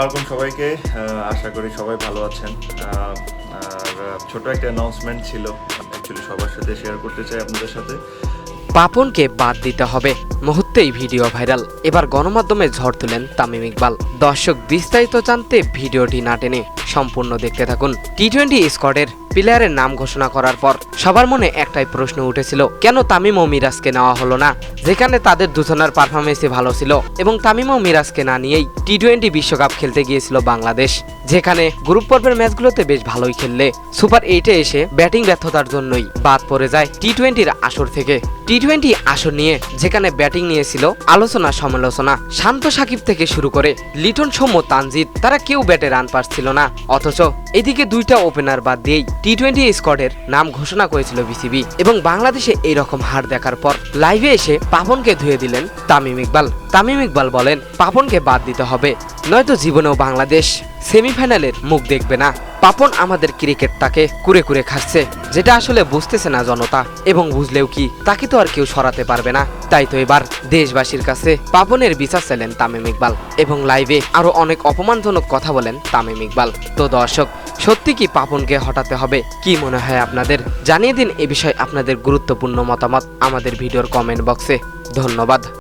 Welcome সবাইকে। আশা করি সবাই ভালো আছেন। আর ছোট একটা অ্যানাউন্সমেন্ট ছিল। অ্যাকচুয়ালি সবার সাথে শেয়ার করতে চাই আপনাদের সাথে। পাপনকে বাদ দিতে হবে। মুহূর্তেই ভিডিও ভাইরাল। এবার গণমাধ্যমে ঝড় তুলেন তামিম ইকবাল। দর্শক বিস্তারিত জানতে ভিডিওটি না টেনে সম্পূর্ণ দেখতে থাকুন। টি টোয়েন্টি স্কোয়াডের প্লেয়ারের নাম ঘোষণা করার পর সবার মনে একটাই প্রশ্ন উঠেছিল, কেন তামিম ও মিরাজকে নেওয়া হলো না? যেখানে তাদের দুজনের পারফরমেন্সই ভালো ছিল এবং তামিম ও মিরাজকে না নিয়েই টি টোয়েন্টি বিশ্বকাপ খেলতে গিয়েছিল বাংলাদেশ, যেখানে গ্রুপ পর্বের ম্যাচগুলোতে বেশ ভালোই খেললে সুপার এইটে এসে ব্যাটিং ব্যর্থতার জন্যই বাদ পড়ে যায় টি টোয়েন্টির আসর থেকে। টি টোয়েন্টি আসর নিয়ে যেখানে ব্যাটিং নিয়েছিল আলোচনা সমালোচনা, শান্ত সাকিব থেকে শুরু করে লিটন সৌম্য তানজিদ, তারা কেউ ব্যাটে রান পাচ্ছিল না, অথচ এদিকে দুইটা ওপেনার বাদ দিয়েই টি টোয়েন্টি স্কোয়াডের নাম ঘোষণা করেছিল বিসিবি এবং বাংলাদেশে এইরকম হার দেখার পর লাইভে এসে পাপনকে ধুয়ে দিলেন তামিম ইকবাল। তামিম ইকবাল বলেন, পাপনকে বাদ দিতে হবে, নয়তো জীবনেও বাংলাদেশ সেমিফাইনালের মুখ দেখবে না। পাপন আমাদের ক্রিকেটটাকে কুরে কুরে খাচ্ছে। যেটা আসলে বুঝতেছে না জনতা, এবং বুঝলেও কি, তাকে তো আর কেউ সরাতে পারবে না। তাই তো এবার দেশবাসীর কাছে পাপনের বিচার চাইলেন তামিম ইকবাল, এবং লাইভে আরও অনেক অপমানজনক কথা বলেন তামিম ইকবাল। তো দর্শক, সত্যি কি পাপনকে হটাতে হবে? কি মনে হয় আপনাদের? জানিয়ে দিন এ বিষয়ে আপনাদের গুরুত্বপূর্ণ মতামত আমাদের ভিডিওর কমেন্ট বক্সে ধন্যবাদ।